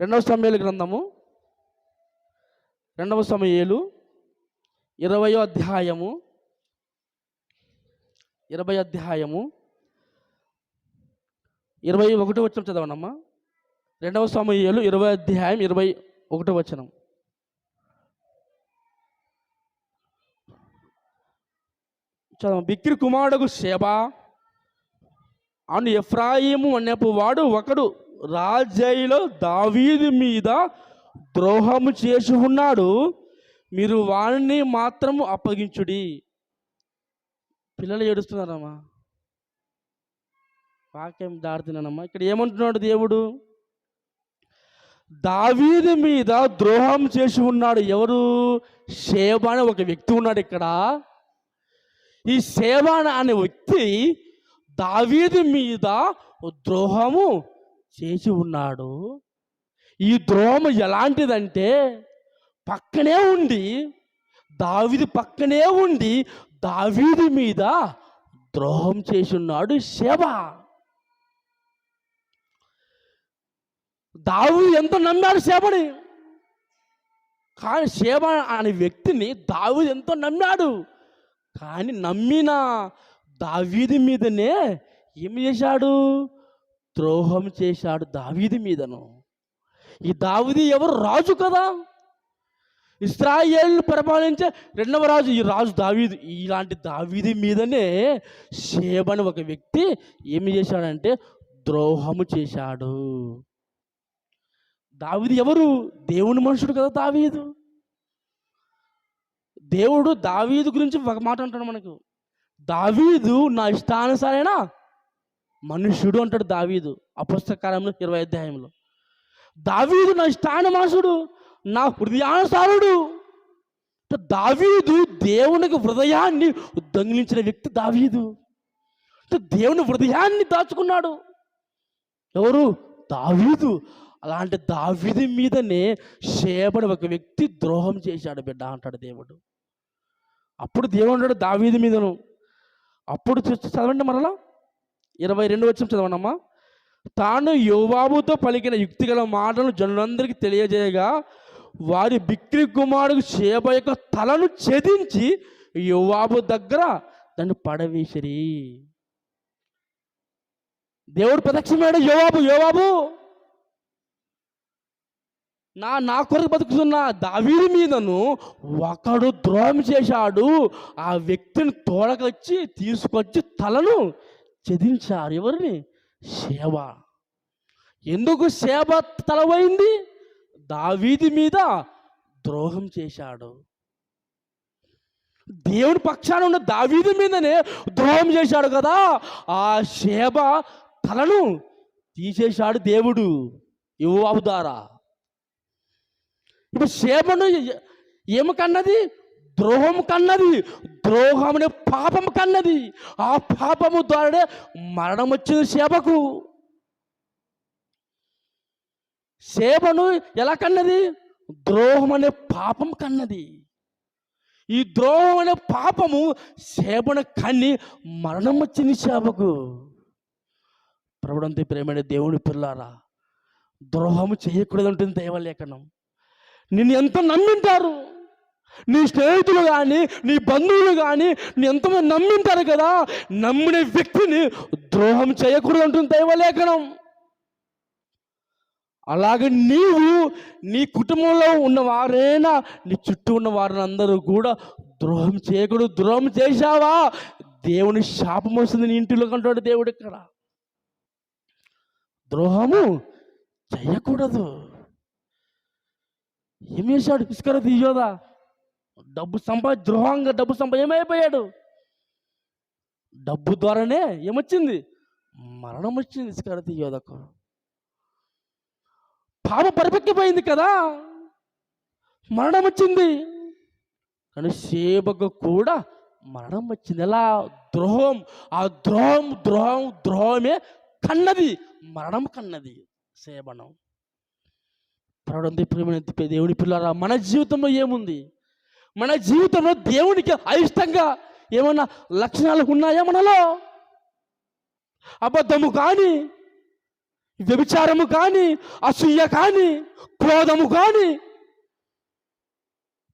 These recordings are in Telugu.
రెండవ సమయాల గ్రంథము రెండవ సమయాలు ఇరవయో అధ్యాయము ఇరవై అధ్యాయము ఇరవై ఒకటి వచ్చిన చదవనమ్మా. రెండవ సమయాలు ఇరవై అధ్యాయం ఇరవై ఒకటి వచనం. చదవ బిక్రి కుమారుడు సేవ అను ఎఫ్రాయిము అనేపు వాడు ఒకడు రాజైలో దావీది మీద ద్రోహము చేసి ఉన్నాడు. మీరు వాణ్ణి మాత్రము అప్పగించుడి. పిల్లలు ఏడుస్తున్నారమ్మా. వాక్యం దాడుతున్నానమ్మా ఇక్కడ ఏమంటున్నాడు దేవుడు? దావీదు మీద ద్రోహం చేసి ఉన్నాడు. ఎవరు? సేవ అనే ఒక వ్యక్తి ఉన్నాడు ఇక్కడ. ఈ సేవాన అనే వ్యక్తి దావీది మీద ద్రోహము చేసి ఉన్నాడు. ఈ ద్రోహం ఎలాంటిదంటే పక్కనే ఉండి దావిది పక్కనే ఉండి దావీది మీద ద్రోహం చేసి ఉన్నాడు శవ దావు ఎంత నమ్మాడు సేవని కానీ సేవ అనే వ్యక్తిని దావు ఎంతో నమ్మాడు. కానీ నమ్మిన దావీది మీదనే ఏం చేశాడు? ద్రోహం చేశాడు దావీది మీదను. ఈ దావీది ఎవరు? రాజు కదా. ఇస్రాయేల్ పరిపాలించే రెండవ రాజు. ఈ రాజు దావీదు. ఇలాంటి దావీది మీదనే షేబని ఒక వ్యక్తి ఏమి చేశాడంటే ద్రోహము చేశాడు. దావీదు ఎవరు? దేవుని మనుషుడు కదా దావీదు. దేవుడు దావీదు గురించి ఒక మాట అంటాడు మనకు. దావీదు నా ఇష్టానుసారైనా మనుష్యుడు అంటాడు దావీదు అపుస్తకాలంలో ఇరవై అధ్యాయంలో. దావీదు నా స్థానమాసుడు నా హృదయానుసారుడు. దావీదు దేవునికి హృదయాన్ని దొంగిలించిన వ్యక్తి దావీదు. దేవుని హృదయాన్ని దాచుకున్నాడు. ఎవరు? దావీదు. అలాంటి దావీదు మీదనే షేబడి ఒక వ్యక్తి ద్రోహం చేశాడు బిడ్డ అంటాడు దేవుడు. అప్పుడు దేవుడు అంటాడు దావీదు మీదను. అప్పుడు చూస్తే చదవండి మరలా. ఇరవై రెండు వచ్చిన చదవనమ్మా తాను యోవాబుతో పలికిన యుక్తిగల మాటలను జనులందరికీ తెలియజేయగా వారి బిక్రి కుమారుడు షేబ యొక్క తలను ఛేదించి యోవాబు దగ్గర దాన్ని పడవేసిరి. దేవుడు ప్రత్యక్షమాడు యోవాబు యోవాబు! నా నా కొరకు బతుకుతున్న దావీడి మీదను ఒకడు ద్రోహం చేశాడు. ఆ వ్యక్తిని తోడకొచ్చి తీసుకొచ్చి తలను చెదించారు ఎవరిని? సేవ. ఎందుకు సేవ తలవైంది? దావీది మీద ద్రోహం చేశాడు. దేవుని పక్షాన ఉన్న దావీది మీదనే ద్రోహం చేశాడు కదా? ఆ సేవ తలను తీసేశాడు దేవుడు. యువాబు ద్వారా. ఇప్పుడు సేవను ఏమకన్నది ఏమి కన్నది? ద్రోహం కన్నది ద్రోహం అనే పాపం కన్నది. ఆ పాపము ద్వారానే మరణం వచ్చింది సేవకు. సేవను ఎలా కన్నది? ద్రోహం అనే పాపం కన్నది. ఈ ద్రోహం అనే పాపము సేవను కన్ని మరణం వచ్చింది సేవకు. ప్రభుడంతే ప్రేమైన దేవుని పిల్లారా ద్రోహము చేయకూడదు ఉంటుంది దైవలేఖనం. నిన్ను ఎంత నమ్మింటారు? నీ స్నేహితులు కానీ నీ బంధువులు కానీ నీ ఎంతమంది నమ్మింటారు కదా నమ్మిన వ్యక్తిని ద్రోహం చేయకూడదు అంటుంది దైవలేఖనం. అలాగే నీవు నీ కుటుంబంలో ఉన్న వారైనా నీ చుట్టూ ఉన్న వారిని అందరూ కూడా ద్రోహం చేయకూడదు ద్రోహం చేశావా? దేవుని శాపం వస్తుంది నీ ఇంటిలో కంటాడు దేవుడు ఇక్కడ. ద్రోహము చేయకూడదు. ఏం చేశాడు ఇసుకర తీయోదా? డబ్బు సంపా ద్రోహంగా డబ్బు సంపా ఏమైపోయాడు? డబ్బు ద్వారానే ఏమొచ్చింది? మరణం వచ్చింది ఇసుకర యోధకు. పాప పరిపెక్కిపోయింది కదా? మరణం వచ్చింది. కానీ సేవకు కూడా మరణం వచ్చింది. ఎలా? ద్రోహం. ఆ ద్రోహం ద్రోహం ద్రోహమే కన్నది. మరణం కన్నది. సేవనం. ప్రభుడు ప్రేమ దేవుని పిల్లరా మన జీవితంలో ఏముంది? మన జీవితంలో దేవునికి అయిష్టంగా ఏమన్నా లక్షణాలు ఉన్నాయా మనలో? అబద్ధము కానీ వ్యభిచారము కానీ అసూయ కానీ క్రోధము కానీ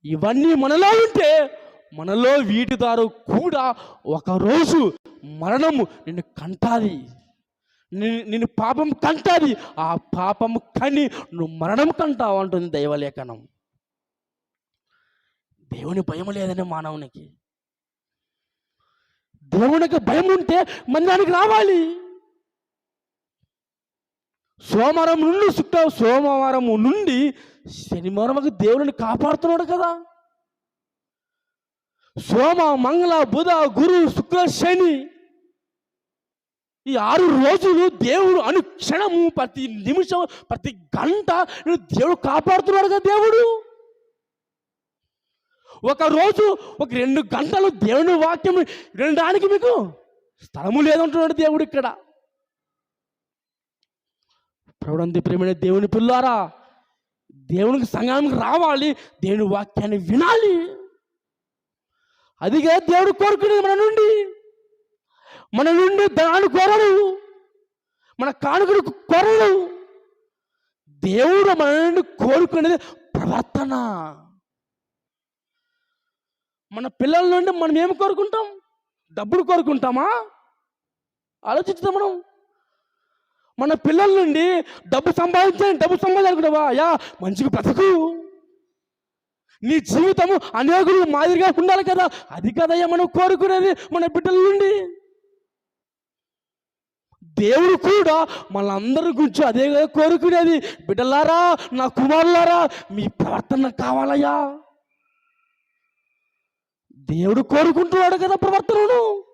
ఇవన్నీ మనలో ఉంటే మనలో వీటి ద్వారా కూడా ఒకరోజు మరణము నిన్ను కంటాది. నిన్ను పాపం కంటాది. ఆ పాపము కని నువ్వు మరణం కంటావు అంటుంది దైవలేఖనం. దేవుని భయం లేదని మానవునికి. దేవునికి భయం ఉంటే మందిరానికి రావాలి. సోమవారం నుండి శుక్ర సోమవారం నుండి శనివారం వరకు దేవుడిని కాపాడుతున్నాడు కదా. సోమ మంగళ బుధ గురు శుక్ర శని ఈ ఆరు రోజులు దేవుడు అనుక్షణము ప్రతి నిమిషం ప్రతి గంట దేవుడు కాపాడుతున్నాడు కదా దేవుడు. ఒకరోజు ఒక రెండు గంటలు దేవుని వాక్యం వినడానికి మీకు స్థలము లేదంటున్నాడు దేవుడు ఇక్కడ. ప్రభుడంతి ప్రేమైన దేవుని పిల్లారా దేవునికి సంఘానికి రావాలి దేవుని వాక్యాన్ని వినాలి. అదిగే దేవుడు కోరుకునేది మన నుండి. మన నుండి ధనాన్ని కోరడు మన కానుకలు కోరడు దేవుడు మన నుండి కోరుకునేది ప్రవర్తన. మన పిల్లల నుండి మనం ఏమి కోరుకుంటాం? డబ్బులు కోరుకుంటామా? ఆలోచిస్తాం మనం. మన పిల్లల నుండి డబ్బు సంపాదించండి డబ్బు సంపాదించుకుంటావా యా మంచిగా బ్రతుకు. నీ జీవితము అనేకులు మాదిరిగా ఉండాలి కదా. అది కదయ్యా మనం కోరుకునేది మన బిడ్డల నుండి. దేవుడు కూడా మనందరి గురించి అదే కదా కోరుకునేది. బిడ్డలారా నా కుమారులారా మీ ప్రవర్తన కావాలయ్యా. దేవుడు కోరుకుంటున్నాడు కదా ప్రవర్తనను.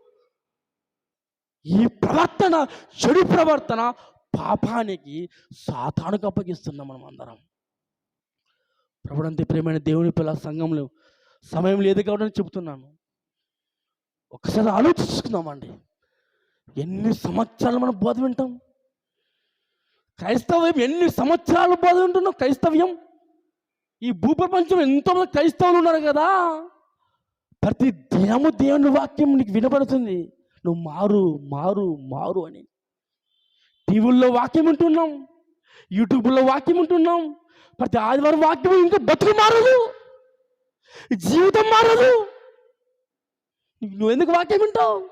ఈ ప్రవర్తన చెడు ప్రవర్తన పాపానికి సాతానుకు అప్పగిస్తున్నాం మనం అందరం ప్రభుడంతే ప్రేమైన దేవుని పిల్ల సంఘంలో సమయం లేదు కాబట్టి చెబుతున్నాను. ఒకసారి ఆలోచించుకుందామండి. ఎన్ని సంవత్సరాలు మనం బోధ వింటాం? క్రైస్తవ్యం ఎన్ని సంవత్సరాలు బోధ వింటున్నాం? క్రైస్తవ్యం? ఈ భూప్రపంచం ఎంతోమంది క్రైస్తవులు ఉన్నారు కదా. ప్రతి దినము దేవుని వాక్యం నీకు వినపడుతుంది నువ్వు మారు మారు మారు అని. టీవీల్లో వాక్యం ఉంటున్నాం యూట్యూబ్లో వాక్యం ఉంటున్నాం ప్రతి ఆదివారం వాక్యం ఇంకా బతుకు మారదు. జీవితం మారదు. నువ్వు ఎందుకు వాక్యం వింటావు?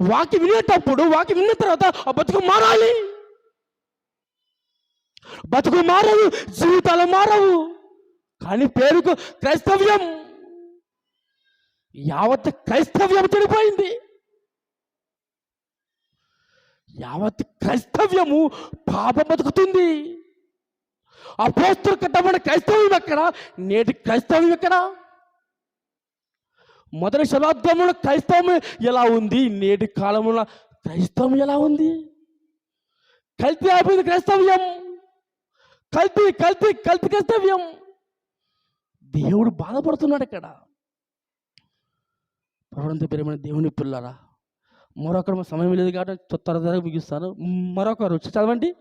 వాక్యం వినేటప్పుడు వాక్యం విన్న తర్వాత ఆ బతుకు మారాలి. బతుకు మారదు జీవితాలు మారవు. కానీ పేరుకు క్రైస్తవ్యం. యావత్ క్రైస్తవ్యం చెడిపోయింది. యావత్ క్రైస్తవ్యము పాపం బతుకుతుంది. అపోస్తులు కట్టబడిన క్రైస్తవ్యం ఎక్కడ? నేటి క్రైస్తవ్యం ఎక్కడ? మొదటి శతాబ్దంలో క్రైస్తవం ఎలా ఉంది? నేటి కాలంలో క్రైస్తవం ఎలా ఉంది? కల్తీ అయిపోయింది క్రైస్తవ్యం. కల్తీ కల్తీ కల్తీ క్రైస్తవ్యం. దేవుడు బాధపడుతున్నాడు ఇక్కడ. ప్రభుత్వంతో ప్రేమైన దేవుని పిల్లరా మరొకరు సమయం లేదు కాబట్టి త్వర త్వరగా ముగిస్తాను. మరొకరు చదవండి.